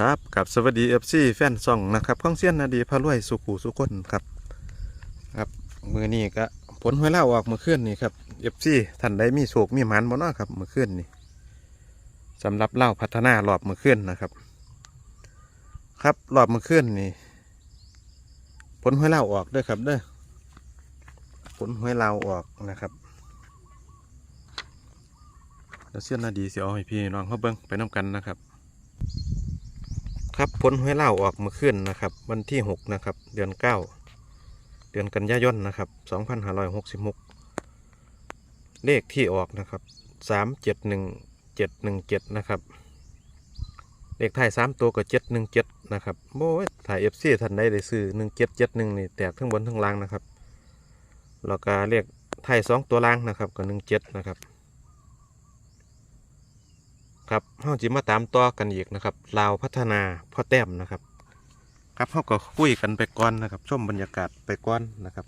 ครับกับสวัสดีเอฟซีแฟนซองนะครับข้องเสียนนาดีพารวยสุขูสุคนครับครับมือนี้ก็ผลหวยเล่าออกมื่อคืนนี่ครับเอฟซีท่านใดมีโศกมีหมันบ่เนาะครับมื่อคืนนี่สำหรับเล่าพัฒนารอบเมื่อคืนนะครับ ครับรอบเมื่อคืนนี่ผลหวยเล่าออกด้วยครับเด้อผลหวยเล่าออกนะครับแล้วเสียนนาดีเสียเอาให้พี่น้องเขาเบิ้งไปน้กันนะครับ ครับผลหวยเล่าออกเมื่อคืนนะครับ วันที่หกนะครับ เดือนเก้าเดือนกันยายนนะครับสองพันห้าร้อยหกสิบหกเลขที่ออกนะครับสามเจ็ดหนึ่งเจ็ดหนึ่งเจ็ดนะครับ เลขท้ายสามตัวก็เจ็ดหนึ่งเจ็ดนะครับโอ้ยถ่ายเอฟซีทันได้ได้ซื้อหนึ่งเจ็ดเจ็ดหนึ่งนี่ แตกทั้งบนทั้งล่างนะครับ แล้วก็เลขท้ายสองตัวล่างนะครับก็หนึ่งเจ็ดนะครับ ครับเฮาจิมาตามต่อกันอีกนะครับลาวพัฒนาพ่อแต้มนะครับ ครับเฮาก็คุยกันไปก่อนนะครับ ชมบรรยากาศไปก่อนนะครับ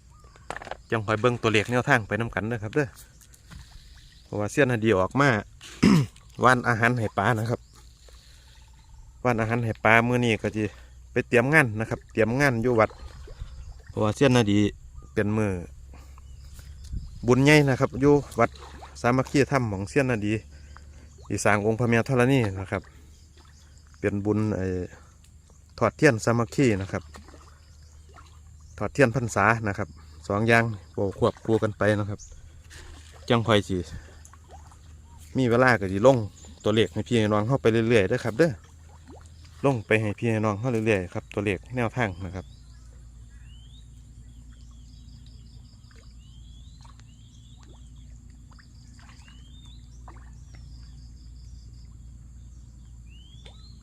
จังคอยเบิ่งตัวเลขแนวทางไปนํกันนะครับเด้อเพราะว่าเสี้ยนนาดีออกมาว่านอาหารให้ปลานะครับว่านอาหารให้ปลามื้อนี้ก็จะไปเตรียมงานนะครับ เตรียมงานอยู่วัดเพราะว่าเสี้ยนนาดีเป็นมือบุญใหญ่นะครับอยู่วัดสามัคคีธรรมของเสี้ยนนาดี อีสร้างองค์พระเมียธรณีนะครับ เป็นบุญไอ้ถอดเทียนสามัคคีนะครับ ถอดเทียนพรรษานะครับสองอย่างโบควบคู่กันไปนะครับ จังคอยสิมีเวลาก็สิลงตัวเลขให้พี่ให้น้องเข้าไปเรื่อยๆด้อครับเด้อลงไปให้พี่ให้น้องเข้าเรื่อยๆครับตัวเลขแนวทางนะครับ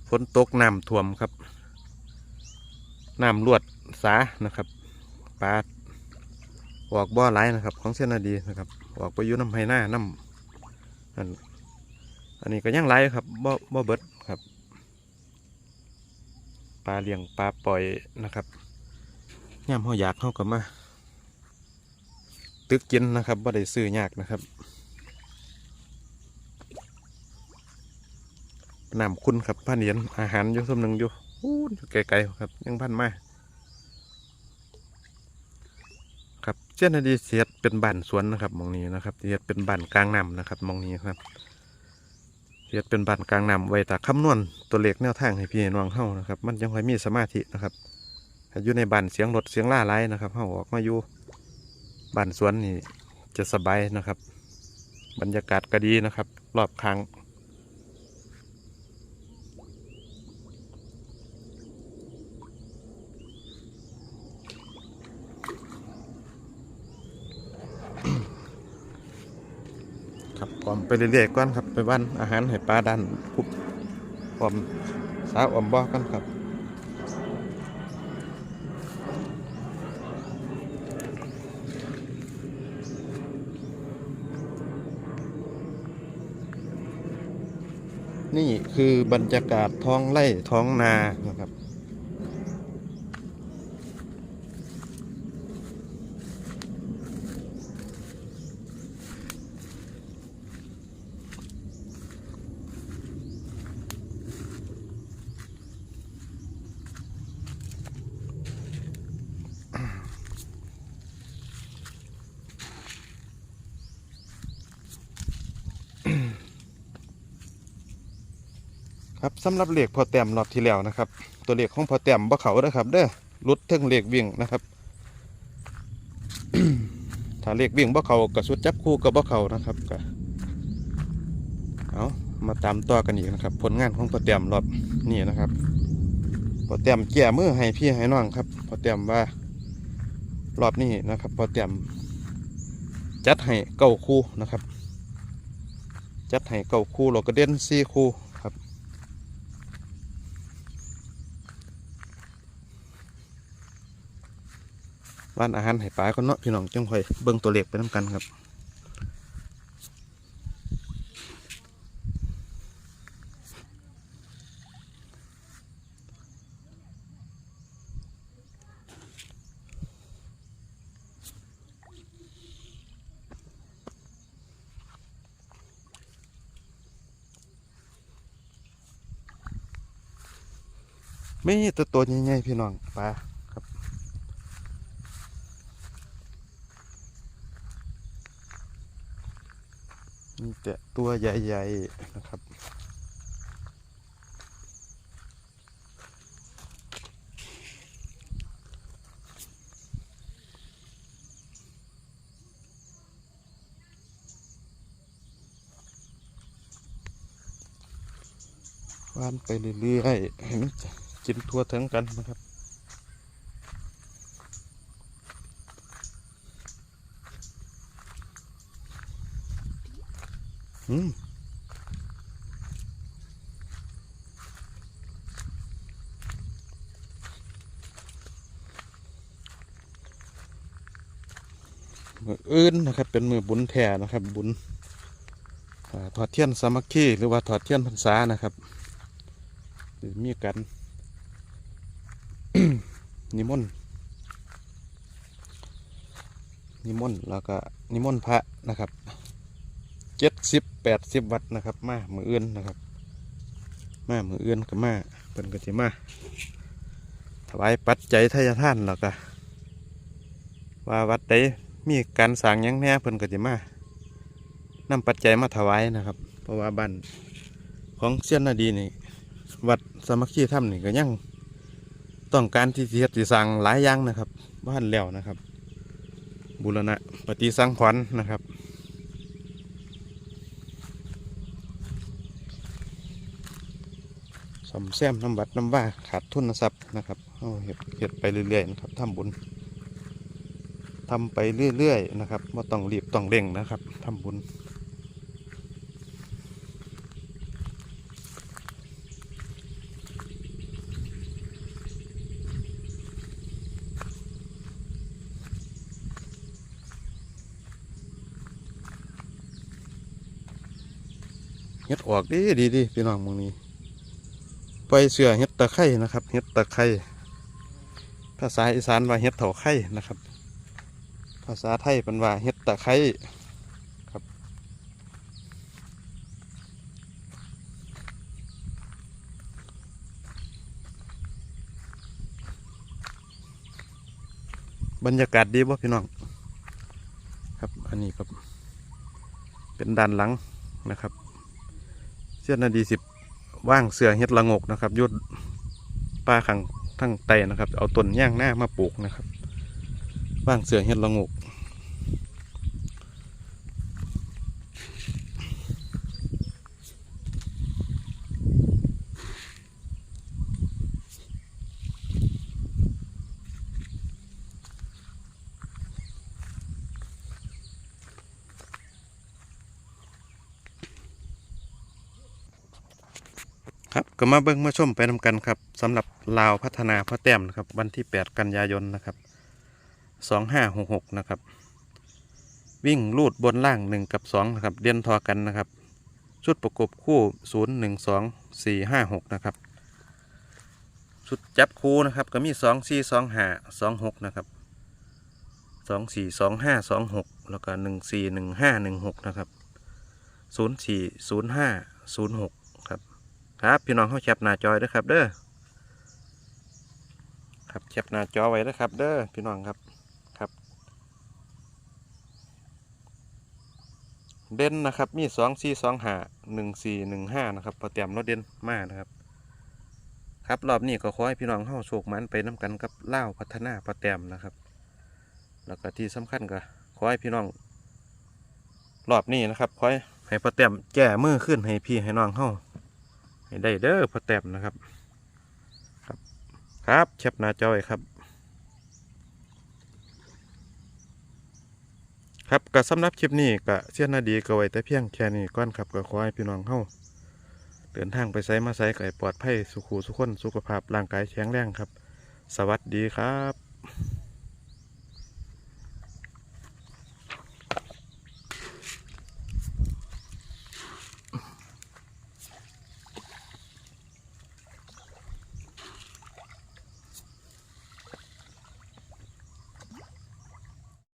ฝนตกน้ำท่วมครับน้ำลวดสานะครับปลาออกบ่อไหลายนะครับ ของเส้นนาดีนะครับ ออกไปยู่น้ำไห้หน้าน้ำอันอันนี้ก็ยังไหลครับบ่บ่เบิดครับปลาเลี้ยงปลาปล่อยนะครับย่ามเขาอยากเขาก็มา ตึกกินนะครับบ่ได้ซื้อยากนะครับ น้ำคุณครับพันเหรียญอาหารอยู่ส้มหนึ่งอยู่อู้อยู่ไกลๆครับ ยังพันมาครับเจ้าหน้าที่เสียดเป็นบ้านสวนนะครับมองนี้นะครับเสียดเป็นบ้านกลางน้ำนะครับมองนี้ครับเสียดเป็นบ้านกลางน้ำไว้แต่คำนวณตัวเลขแนวทางให้พี่น้องเข้านะครับ มันยังค่อยมีสมาธินะครับอยู่ในบ้านเสียงรถเสียงล่าไรนะครับเข้าออกมาอยู่บ้านสวนนี่จะสบายนะครับ บรรยากาศก็ดีนะครับ รอบข้าง อมไปเรื่อยๆก่อนครับ ไปบ้านอาหารให้ปลาดันคุบออมสาวออมบ่อกันครับนี่คือบรรยากาศท้องไร่ท้องนานะครับ ครับสำหรับเหลขพอแต้มรอบที่แล้วนะครับ ตัวเหลขของพอแต้มบ่เขาเด้อครับเด้อรุดเทิงเหลขวิ่งนะครับถ้าเหลขวิ่งบ่เขากับสุดจับคู่กับบ่เขานะครับก็เอามาตามต่อกันอีกนะครับ ผลงานของพอแต้มรอบนี้นะครับพอแต้มแก้มือให้พี่ให้น้องครับพอแต้มว่ารอบนี้นะครับพอแต้มจัดให้เก้าคู่นะครับ จัดให้เก้าคู่เราก็เด่นสี่คู่ บ้านอาหารให้ปลาก็เนาะพี่น้องจังคอยเบิ่งตัวเล็กไปน้ากันครับไม่ตัวตัวใหญ่ๆพี่น้องปลา ครับมีแต่ตัวใหญ่ๆนะครับว่านไปเรื่อยๆให้มันกินทั่วถึงกันนะครับ อืมมืออื่นนะครับ เป็นมือบุญแท่นะครับ บุญอถอดเทียนสามัคคีหรือว่าถอดเทียนพรรษานะครับหรือมีกัน นิมนต์นิมนต์แล้วก็นิมนต์พระนะครับ เจ็ดสิบแปดสิบวัดนะครับ มามืออื่นนะครับ มามืออื่นก็มาเป็นก็จะมาถวายปัจจัยทายทานแล้วก็ว่าวัดใดมีการสร้างยังแน่เพิ่นก็จะมานำปัจจัยมาถวายนะครับ เพราะว่าบ้านของเซียนนาดีนี่วัดสมัคคีธรรมนี่ก็ยังต้องการที่จะเฮ็ดที่สร้างหลายอย่างนะครับบ้านแล้วนะครับ บุรณะปฏิสังขรณ์นะครับส มแซมน้ำบัดน้ำว่าขาดทุนทรัพย์นะครับเอาเฮ็ดเฮ็ดไปเรื่อยๆนะครับทำบุญทำไปเรื่อยๆนะครับว่าต้องรีบต้องเร่งนะครับทำบุญเฮ็ดออกดีดีดีพี่น้องมึงนี้ ไปเสือเฮ็ดตะไคร่นะครับเฮ็ดตะไคร่ภาษาอีสานว่าเฮ็ดเถาไข่นะครับ ภาษาไทยเป็นว่าเฮ็ดตะไคร่ครับ บรรยากาศดีบ่พี่น้อง ครับอันนี้ครับ เป็นด้านหลังนะครับ เสี้ยนนาดีสิบ ว่างเสือเฮ็ดละงกนะครับยุดป้าขังทั้งไตนะครับ เอาต้นย่างหน้ามาปลูกนะครับ ว่างเสือเฮ็ดละงกครับ ก็มาเบิ่งมาชมไปนำกันครับสำหรับลาวพัฒนาพระแต้มนะครับ วันที่ 8 กันยายนนะครับ 2566 นะครับ วิ่งลูดบนล่าง 1 กับ 2 นะครับเดียนทอกันนะครับ ชุดประกบคู่ 0 1 2 4 5 6 นะครับ ชุดจับคู่นะครับ ก็มี 2 4 2 5 2 6 นะครับ 2 4 2 5 2 6 แล้วก็ 1 4 1 5 1 6 นะครับ 0 4 0 5 0 6 ครับ พี่น้องเขาแคปหน้าจอยด้วยครับ เด้อครับแคปหน้าจอไว้นะครับ เด้อพี่น้องครับครับ เด่นนะครับ มีสองสี่สองห้าหนึ่งสี่หนึ่งห้านะครับพอเตรียมรถเด่นมากนะครับ ครับรอบนี้ก็ขอให้พี่น้องเข้าโชคมันไปน้กันกับเล่าพัฒนาพอเตรียมนะครับ แล้วก็ที่สำคัญก็ขอให้พี่น้อง รอบนี้นะครับขอให้พอเตรียมแก้มือขึ้นให้พี่ให้น้องเข้า ได้เด้อพอเตรียมนะครับ ครับครับแคปหน้าจอไว้ครับ ครับก็สำหรับคลิปนี้ก็เสียนาดีก็ไว้แต่เพียงแค่นี้ก่อนครับก็ขอให้พี่น้องเฮาเดินทางไปไสมาไสก็ให้ปลอดภัยสุขุสุขคนสุขภาพร่างกายแข็งแรงครับ สวัสดีครับ